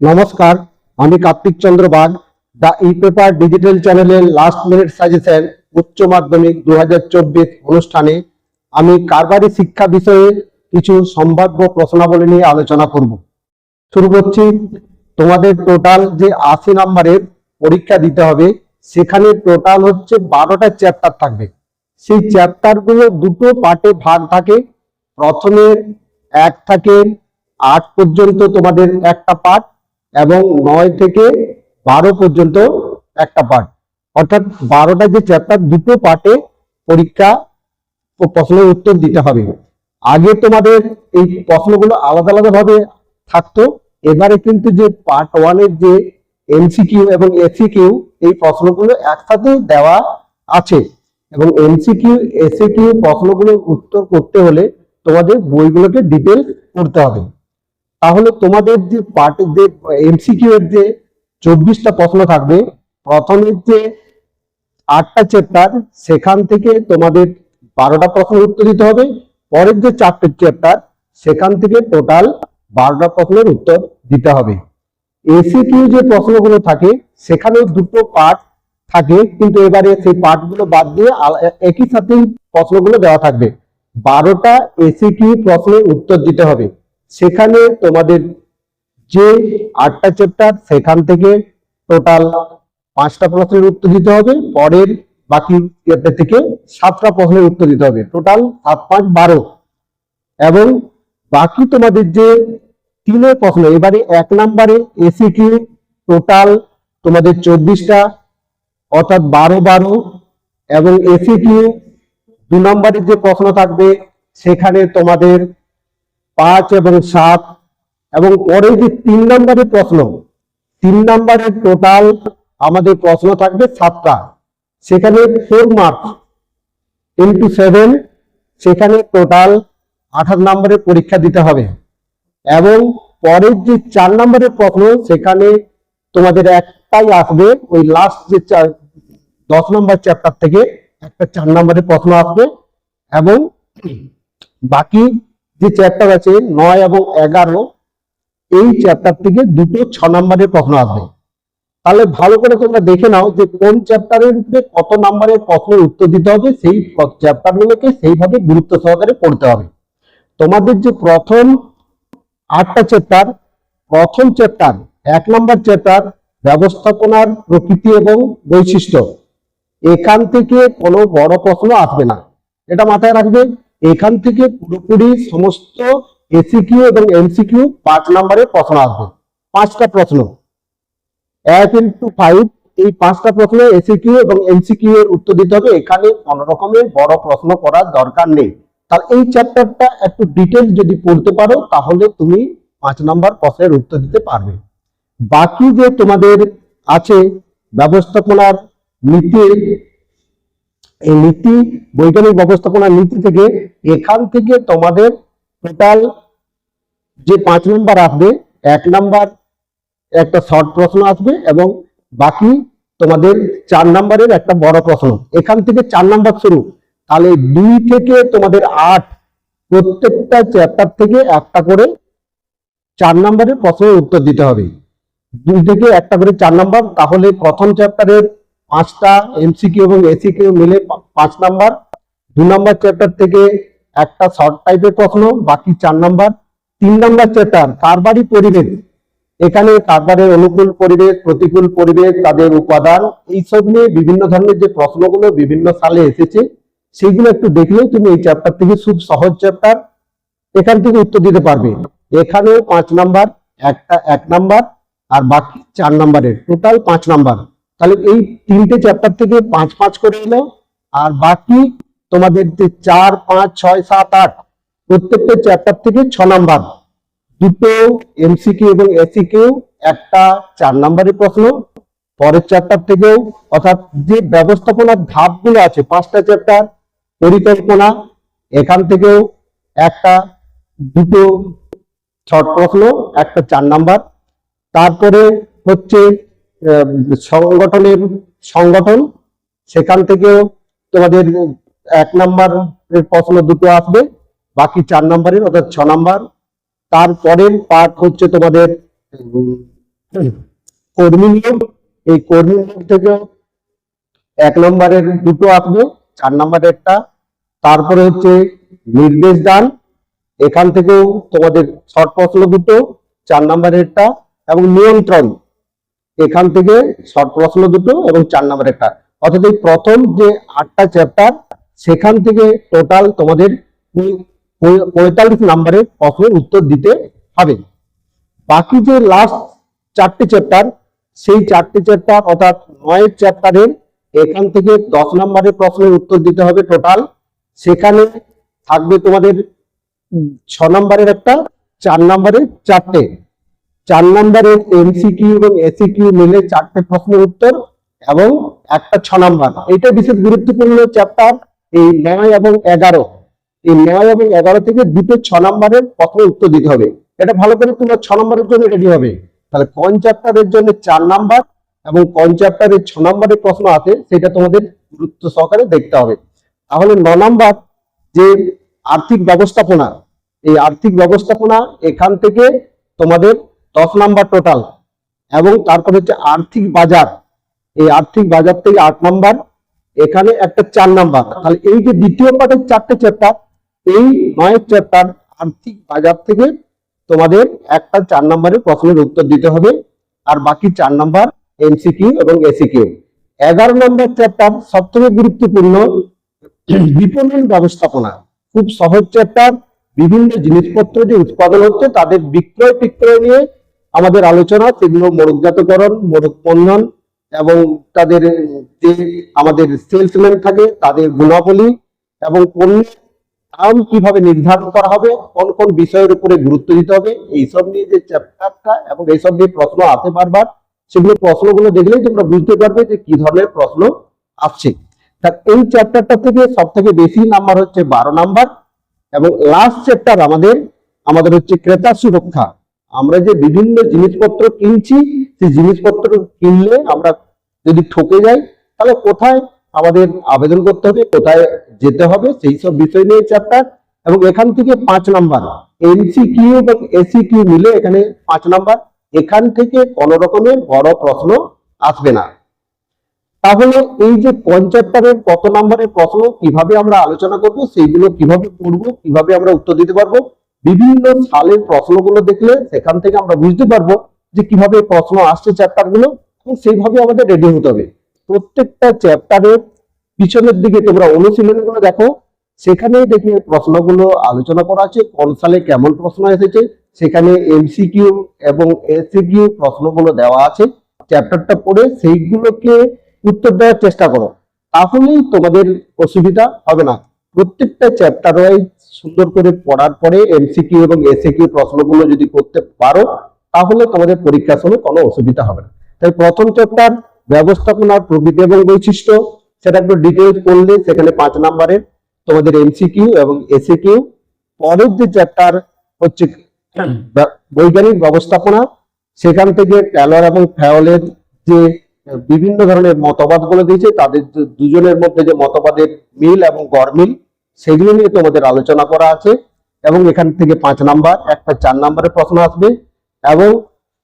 নমস্কার, আমি Kartik Chandra Bag, the E paper digital চ্যানেলের লাস্ট মিনিট সাজেশন উচ্চ মাধ্যমিক দুহাজার চব্বিশ অনুষ্ঠানে। আমি কারবারি শিক্ষা বিষয়ে কিছু সম্ভাব্য প্রশ্নাবলী নিয়ে আলোচনা করব। শুরু করছি। তোমাদের টোটাল যে আশি নম্বরের পরীক্ষা দিতে হবে, সেখানে টোটাল হচ্ছে বারোটা চ্যাপ্টার থাকবে। সেই চ্যাপ্টারগুলো দুটো পার্টে ভাগ থাকে। প্রথমে এক থাকে, আট পর্যন্ত তোমাদের একটা পার্ট এবং নয় থেকে বারো পর্যন্ত একটা পার্ট অর্থাৎ বারোটা যে চ্যাপ্টার দুটো পার্টে পরীক্ষা ও প্রশ্নের উত্তর দিতে হবে। আগে তোমাদের এই প্রশ্নগুলো আলাদা আলাদা ভাবে থাকতো। এবারে কিন্তু যে পার্ট ওয়ানের যে এমসিকিউ এবং এসিকিউ এই প্রশ্নগুলো একসাথে দেওয়া আছে। এবং এমসিকিউ এসিকিউ প্রশ্নগুলোর উত্তর করতে হলে তোমাদের বইগুলোকে ডিটেল করতে হবে। তাহলে তোমাদের যে পার্ট যে এমসিকিউ এর যে চব্বিশটা প্রশ্ন থাকবে প্রথমের যে আটটা চ্যাপ্টার সেখান থেকে তোমাদের বারোটা প্রশ্নের উত্তর দিতে হবে। পরের যে চারটে চ্যাপ্টার সেখান থেকে টোটাল বারোটা প্রশ্নের উত্তর দিতে হবে। এসিকিউ যে প্রশ্নগুলো থাকে, সেখানেও দুটো পার্ট থাকে, কিন্তু এবারে সেই পার্টগুলো বাদ দিয়ে একই সাথেই প্রশ্নগুলো দেওয়া থাকবে। বারোটা এসিকিউ প্রশ্নের উত্তর দিতে হবে। সেখানে তোমাদের যে আটটা চ্যাপ্টার সেখান থেকে টোটাল পাঁচটা প্রশ্নের উত্তর দিতে হবে, পরের বাকি চ্যাপ্টার থেকে সাতটা প্রশ্নের উত্তর দিতে হবে। টোটাল সাত, পাঁচ, বারো। এবং বাকি তোমাদের যে তিনের প্রশ্ন, এবারে এক নম্বরে এসি কিউ টোটাল তোমাদের চব্বিশটা, অর্থাৎ বারো বারো। এবং এসি কিউ দু নম্বরের যে প্রশ্ন থাকবে, সেখানে তোমাদের পাঁচ এবং সাত, এবং পরে যে তিন নম্বরের প্রশ্ন, তিন নম্বরের টোটাল আমাদের প্রশ্ন থাকবে সাতটা। সেখানে ফোর মার্কস ইন্টু সেভেন সেখানে টোটাল আঠাশ নম্বরের পরীক্ষা দিতে হবে। এবং পরের যে চার নম্বরের প্রশ্ন, সেখানে তোমাদের একটাই আসবে, ওই লাস্ট যে দশ নম্বর চ্যাপ্টার থেকে একটা চার নম্বরের প্রশ্ন আসবে। এবং বাকি যে চ্যাপ্টার আছে নয় এবং এগারো, এই চ্যাপ্টার থেকে দুটো ছ নম্বরের প্রশ্ন আসবে। তাহলে ভালো করে তোমরা দেখে নাও যে কোন চ্যাপ্টারের উপরে কত নম্বরের প্রশ্ন উত্তর দিতে হবে, সেই চ্যাপ্টার গুলোকে সেইভাবে গুরুত্ব সহকারে পড়তে হবে। তোমাদের যে প্রথম আটটা চ্যাপ্টার প্রথম চ্যাপ্টার এক নম্বর চ্যাপ্টার ব্যবস্থাপনার প্রকৃতি এবং বৈশিষ্ট্য, এখান থেকে কোনো বড় প্রশ্ন আসবে না। এটা মাথায় রাখবে। এখান থেকে পুরোপুরি সমস্ত এসিকিউ এবং এমসিকিউ পাঁচ নম্বরের প্রশ্ন আসবে। পাঁচটা প্রশ্ন। এক ইন্টু ফাইভ এই পাঁচটা প্রশ্ন এসিকিউ এবং এমসিকিউ এর উত্তর দিতে হবে। এখানে কোন রকমের বড় প্রশ্ন করার দরকার নেই। তাহলে এই চ্যাপ্টারটা একটু ডিটেলস যদি পড়তে পারো, তাহলে তুমি পাঁচ নাম্বার প্রশ্নের উত্তর দিতে পারবে। বাকি যে তোমাদের আছে ব্যবস্থাপনার নীতি এই নীতি, বৈজ্ঞানিক ব্যবস্থাপনার নীতি থেকে এখান থেকে তোমাদের টোটাল যে পাঁচ নাম্বার আসবে, এক নাম্বার একটা শর্ট প্রশ্ন আসবে এবং বাকি তোমাদের চার নাম্বারের একটা বড় প্রশ্ন। এখান থেকে চার নাম্বার শুরু। তাহলে দুই থেকে তোমাদের আট, প্রত্যেকটা চ্যাপ্টার থেকে একটা করে চার নাম্বারের প্রশ্নের উত্তর দিতে হবে। দুই থেকে একটা করে চার নাম্বার তাহলে প্রথম চ্যাপ্টারের পাঁচটা এমসিকিউ এবং এসিকিউ মিলে পাঁচ নাম্বার। দু নাম্বার চ্যাপ্টার থেকে একটা শর্ট টাইপের প্রশ্ন, বাকি চার নাম্বার। তিন নাম্বার চ্যাপ্টার কারবারি পরিবেশ। এখানে কারবারের অনুকূল পরিবেশ, প্রতিকূল পরিবেশ, তাদের উপাদান, এইসব নিয়ে বিভিন্ন ধরনের যে প্রশ্নগুলো বিভিন্ন সালে এসেছে, সেগুলো একটু দেখলেই তুমি এই চ্যাপ্টার থেকে খুব সহজ চ্যাপ্টার এখান থেকে উত্তর দিতে পারবে। এখানেও পাঁচ নাম্বার, একটা এক নাম্বার, আর বাকি চার নাম্বারের। টোটাল পাঁচ নাম্বার। তাহলে এই তিনটে চ্যাপ্টার থেকে পাঁচ পাঁচ করে এলো আর বাকি তোমাদের যে চার, পাঁচ, ছয়, সাত, আট, প্রত্যেকটা চ্যাপ্টার থেকে ছ নাম্বার দুটো এমসিকিউ এবং এসিকিউ একটা চার নাম্বারের প্রশ্ন। পরের চ্যাপ্টার থেকেও, অর্থাৎ যে ব্যবস্থাপনার ধাপগুলো আছে, পাঁচটা চ্যাপ্টার পরিকল্পনা, এখান থেকেও একটা, দুটো, ছট প্রশ্ন, একটা চার নাম্বার তারপরে হচ্ছে সংগঠনের সংগঠন, সেখান থেকেও তোমাদের এক নাম্বার প্রশ্ন দুটো আসবে, বাকি চার নাম্বারের, অর্থাৎ ছ নাম্বার। তারপরের পার্ট হচ্ছে তোমাদের কর্মী নিয়োগ। এই কর্মী নিয়োগ থেকে এক নম্বরের দুটো আসবে, চার নম্বরের একটা। তারপরে হচ্ছে নির্দেশ দান। এখান থেকেও তোমাদের শর্ট প্রশ্ন দুটো, চার নম্বরেরটা এবং নিয়ন্ত্রণ। এখান থেকে শর্ট প্রশ্ন দুটো এবং চার নম্বরের একটা। অর্থাৎ এই প্রথম যে আটটা চ্যাপ্টার সেখান থেকে টোটাল তোমাদের পঁয়- পঁয়- পঁয়তাল্লিশ নম্বরের প্রশ্নের উত্তর দিতে হবে। বাকি যে লাস্ট চারটে চ্যাপ্টার সেই চারটে চ্যাপ্টার অর্থাৎ নয়ের চ্যাপ্টারের এখান থেকে দশ নম্বরের প্রশ্নের উত্তর দিতে হবে টোটাল সেখানে থাকবে তোমাদের ছ নম্বরের একটা, চার নম্বরের চারটে। চার নম্বরের এমসিকিউ এবং এসিকিউ মিলে চারটে প্রশ্নের উত্তর এবং একটা ছ নম্বর। এটা বিশেষ গুরুত্বপূর্ণ চ্যাপ্টার এই নয় এবং এগারো। এই নয় এবং এগারো থেকে দুটো ছ নম্বরের প্রশ্নের উত্তর দিতে হবে। এটা ভালো করে তোমার ছ নম্বরের জন্য রেডি হবে। তাহলে কোন চ্যাপ্টারের জন্য চার নাম্বার এবং কোন চ্যাপ্টারের ছ নম্বরের প্রশ্ন আছে, সেটা তোমাদের গুরুত্ব সহকারে দেখতে হবে। তাহলে ন নম্বর, যে আর্থিক ব্যবস্থাপনা, এই আর্থিক ব্যবস্থাপনা এখান থেকে তোমাদের দশ নাম্বার টোটাল এবং তারপর হচ্ছে আর্থিক বাজার। এই আর্থিক বাজার থেকে আট নাম্বার এখানে একটা চার নাম্বার তাহলে এই যে দ্বিতীয় পার্টের চারটে চ্যাপ্টার এই নয় চ্যাপ্টার আর্থিক বাজার থেকে তোমাদের একটা চার নম্বরের প্রশ্নের উত্তর দিতে হবে। আর বাকি চার নাম্বার এমসিকিউ এবং এসিকিউ এগারো নম্বর চ্যাপ্টার সব থেকে গুরুত্বপূর্ণ বিপণন ব্যবস্থাপনা। খুব সহজ চ্যাপ্টার বিভিন্ন জিনিসপত্র যে উৎপাদন হচ্ছে, তাদের বিক্রয় টিক্রয় নিয়ে আমাদের আলোচনা, সেগুলো মোড়কজাতকরণ মোড়ক বন্ধন এবং তাদের যে আমাদের সেলসম্যান থাকে, তাদের গুণাবলী এবং পণ্যের দাম কীভাবে নির্ধারণ করা হবে, কোন কোন বিষয়ের উপরে গুরুত্ব দিতে হবে, এইসব নিয়ে যে চ্যাপ্টারটা এবং এইসব নিয়ে প্রশ্ন আসতে পারবার সেগুলো প্রশ্নগুলো দেখলেই তোমরা বুঝতে পারবে যে কি ধরনের প্রশ্ন আসছে। এই চ্যাপ্টারটা থেকে সব থেকে বেশি নাম্বার হচ্ছে বারো নাম্বার এবং লাস্ট চ্যাপ্টার আমাদের আমাদের হচ্ছে ক্রেতা সুরক্ষা। আমরা যে বিভিন্ন জিনিসপত্র কিনছি, সেই জিনিসপত্র কিনলে আমরা যদি ঠকে যাই, তাহলে কোথায় আমাদের আবেদন করতে হবে, কোথায় যেতে হবে, সেই সব বিষয় নিয়ে চ্যাপ্টার এবং এখান থেকে পাঁচ নাম্বার এমসিকিউ এবং এসিকিউ মিলে এখানে পাঁচ নাম্বার, এখান থেকে কোন রকমের বড় প্রশ্ন আসবে না। তাহলে এই যে চ্যাপ্টারের কত নম্বরের প্রশ্ন, কীভাবে আমরা আলোচনা করব, সেইগুলো কীভাবে পড়ব, কীভাবে আমরা উত্তর দিতে পারব বিভিন্ন সালের প্রশ্নগুলো দেখলে সেখান থেকে আমরা বুঝতে পারব যে কীভাবে প্রশ্ন আসছে চ্যাপ্টারগুলো এবং সেইভাবে আমাদের রেডি হতে হবে। প্রত্যেকটা চ্যাপ্টারের পিছনের দিকে তোমরা অনুশীলনগুলো দেখো সেখানে দেখে প্রশ্নগুলো আলোচনা করা আছে, কোন সালে কেমন প্রশ্ন এসেছে, সেখানে এমসিকিউ এবং এসিকিউ প্রশ্নগুলো দেওয়া আছে। চ্যাপ্টারটা পড়ে সেইগুলোকে উত্তর দেওয়ার চেষ্টা করো, তাহলেই তোমাদের অসুবিধা হবে না। প্রত্যেকটা চ্যাপ্টার ওয়াইজ সুন্দর করে পড়ার পরে এমসিকিউ এবং এসিকিউ প্রশ্নগুলো যদি করতে পারো, তাহলে তোমাদের পরীক্ষার সময় কোনো অসুবিধা হবে না। তাই প্রথম চ্যাপ্টার ব্যবস্থাপনার প্রকৃতি এবং বৈশিষ্ট্য, সেটা একটু ডিটেলস পড়লে সেখানে পাঁচ নম্বরের তোমাদের এমসিকিউ এবং এসিকিউ পরের যে চ্যাপ্টার হচ্ছে বৈজ্ঞানিক ব্যবস্থাপনা, সেখান থেকে ট্যালর এবং ফ্যাওলের যে বিভিন্ন ধরনের মতবাদগুলো দিয়েছে, তাদের দুজনের মধ্যে যে মতবাদের মিল এবং গড়মিল সেগুলো নিয়ে তোমাদের আলোচনা করা আছে এবং এখান থেকে পাঁচ নাম্বার, একটা চার নাম্বারের প্রশ্ন আসবে এবং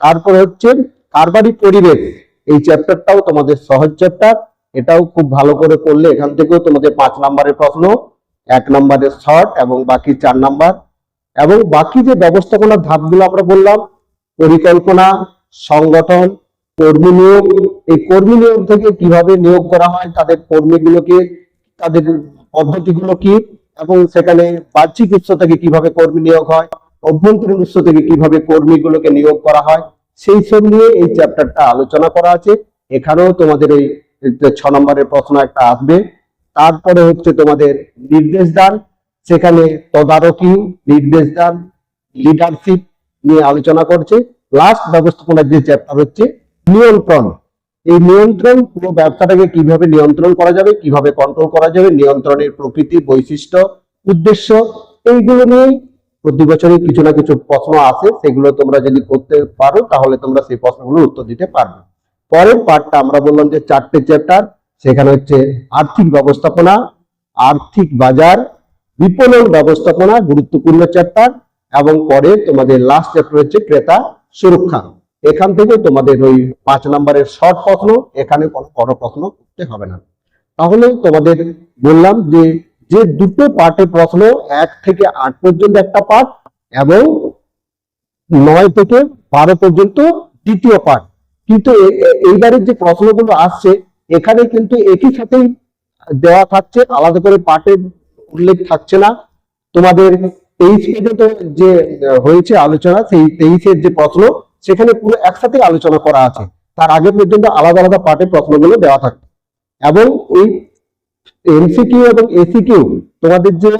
তারপরে হচ্ছে কারবারি পরিবেশ। এই চ্যাপ্টারটাও তোমাদের সহজ চ্যাপ্টার এটাও খুব ভালো করে করলে এখান থেকেও তোমাদের পাঁচ নাম্বারের প্রশ্ন, এক নাম্বারের শর্ট এবং বাকি চার নাম্বার। এবং বাকি যে ব্যবস্থাপনার ধাপগুলো আমরা বললাম, পরিকল্পনা, সংগঠন, কর্মী নিয়োগ, এই কর্মী নিয়োগ থেকে কীভাবে নিয়োগ করা হয়, তাদের কর্মীগুলোকে তাদের পদ্ধতিগুলো কি? এবং সেখানে বাহ্যিক উৎস থেকে কীভাবে কর্মী নিয়োগ হয়? অভ্যন্তরীণ উৎস থেকে কীভাবে কর্মীগুলোকে নিয়োগ করা হয়? সেই সব নিয়ে এই চ্যাপ্টারটা আলোচনা করা আছে। এখানেও তোমাদের এই ছ নম্বরের প্রশ্ন একটা আসবে। তারপরে হচ্ছে তোমাদের নির্দেশ দান। সেখানে তদারকি, নির্দেশ দান লিডারশিপ নিয়ে আলোচনা করছে। লাস্ট ব্যবস্থাপনার যে চ্যাপ্টার হচ্ছে, নিয়ন্ত্রণ। এই নিয়ন্ত্রণ, পুরো ব্যবসাটাকে কীভাবে নিয়ন্ত্রণ করা যাবে, কীভাবে কন্ট্রোল করা যাবে, নিয়ন্ত্রণের প্রকৃতি, বৈশিষ্ট্য, উদ্দেশ্য, এইগুলো নিয়ে প্রতি বছরই কিছু না কিছু প্রশ্ন আসে। সেগুলো তোমরা যদি করতে পারো, তাহলে তোমরা সেই প্রশ্নগুলোর উত্তর দিতে পারবে। পরের পার্টটা আমরা বললাম যে চারটে চ্যাপ্টার সেখানে হচ্ছে আর্থিক ব্যবস্থাপনা, আর্থিক বাজার, বিপণন ব্যবস্থাপনা, গুরুত্বপূর্ণ চ্যাপ্টার এবং পরে তোমাদের লাস্ট চ্যাপ্টার হচ্ছে ক্রেতা সুরক্ষা। এখান থেকে তোমাদের ওই পাঁচ নম্বরের শর্ট প্রশ্ন, এখানে কোনো বড় প্রশ্ন করতে হবে না। তাহলে তোমাদের বললাম যে যে দুটো পার্টে প্রশ্ন এক থেকে আট পর্যন্ত একটা পার্ট এবং নয় থেকে বারো পর্যন্ত দ্বিতীয় পার্ট। কিন্তু এইবারের যে প্রশ্নগুলো আসছে, এখানে কিন্তু একই সাথেই দেওয়া থাকছে, আলাদা করে পার্টের উল্লেখ থাকছে না। তোমাদের তেইশ পর্যন্ত যে হয়েছে আলোচনা, সেই তেইশের যে প্রশ্ন সেখানে পুরো একসাথে আলোচনা করা আছে। তার আগে পর্যন্ত আলাদা আলাদা পার্টে প্রশ্নগুলো দেওয়া থাকে। এবং এই এমসিকিউ এবং এসিকিউ তোমাদের যে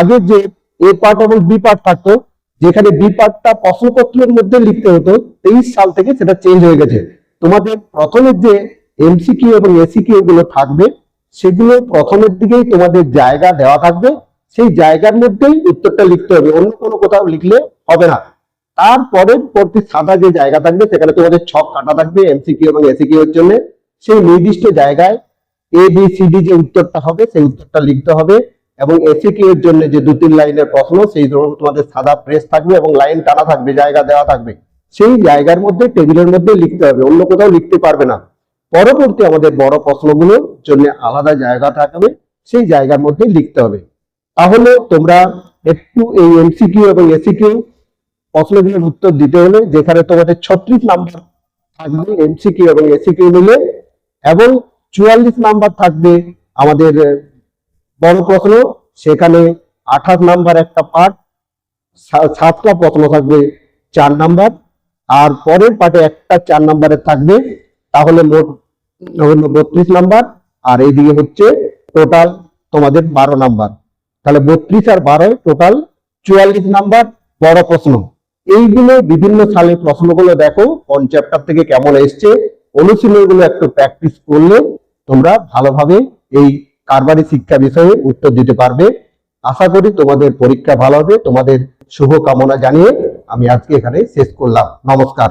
আগে যে এ পার্ট এবং বি পার্ট থাকতো, যেখানে বি পার্টটা প্রশ্নপত্রের মধ্যে লিখতে হতো, তেইশ সাল থেকে সেটা চেঞ্জ হয়ে গেছে। তোমাদের প্রথমের যে এমসিকিউ এবং এসিকিউ গুলো থাকবে, সেগুলো প্রথমের দিকেই তোমাদের জায়গা দেওয়া থাকবে। সেই জায়গার মধ্যেই উত্তরটা লিখতে হবে। অন্য কোনো কোথাও লিখলে হবে না। তারপরে পরবর্তী সাদা যে জায়গা থাকবে, সেখানে তোমাদের ছক কাটা থাকবে এমসিকিউ এবং এসিকিউ এর জন্য। সেই নির্দিষ্ট জায়গায় এ বি সি ডি যে উত্তরটা হবে, সেই উত্তরটা লিখতে হবে এবং এসিকিউ এর জন্য যে দু, তিন লাইনের প্রশ্ন, সেই ধরুন তোমাদের সাদা প্রেস থাকবে এবং লাইন টানা থাকবে, জায়গা দেওয়া থাকবে। সেই জায়গার মধ্যে, টেবিলের মধ্যে লিখতে হবে, অন্য কোথাও লিখতে পারবে না। পরবর্তী আমাদের বড় প্রশ্নগুলোর জন্য আলাদা জায়গা থাকবে, সেই জায়গার মধ্যে লিখতে হবে। তাহলে তোমরা একটু এই এমসিকিউ এবং এসিকিউ প্রশ্নগুলোর উত্তর দিতে হলে যেখানে তোমাদের ছত্রিশ নাম্বার থাকবে এমসিকিউ এবং এসিকিউ মিলে, এবং চুয়াল্লিশ নাম্বার থাকবে আমাদের বড় প্রশ্ন, সেখানে আঠাশ নাম্বার একটা পার্ট সাতটা প্রশ্ন থাকবে চার নাম্বার, আর পরের পার্টে একটা চার নাম্বারের থাকবে, তাহলে মোট বত্রিশ নাম্বার, আর এইদিকে হচ্ছে টোটাল তোমাদের বারো নাম্বার। তাহলে বত্রিশ আর বারো টোটাল চুয়াল্লিশ নাম্বার, বড় প্রশ্ন। এইগুলো বিভিন্ন সালে প্রশ্নগুলো দেখো, কোন চ্যাপ্টার থেকে কেমন এসছে, অনুশীলনগুলো একটু প্র্যাকটিস করলে তোমরা ভালোভাবে এই কারবারি শিক্ষা বিষয়ে উত্তর দিতে পারবে। আশা করি তোমাদের পরীক্ষা ভালো হবে। তোমাদের শুভ কামনা জানিয়ে আমি আজকে এখানে শেষ করলাম। নমস্কার।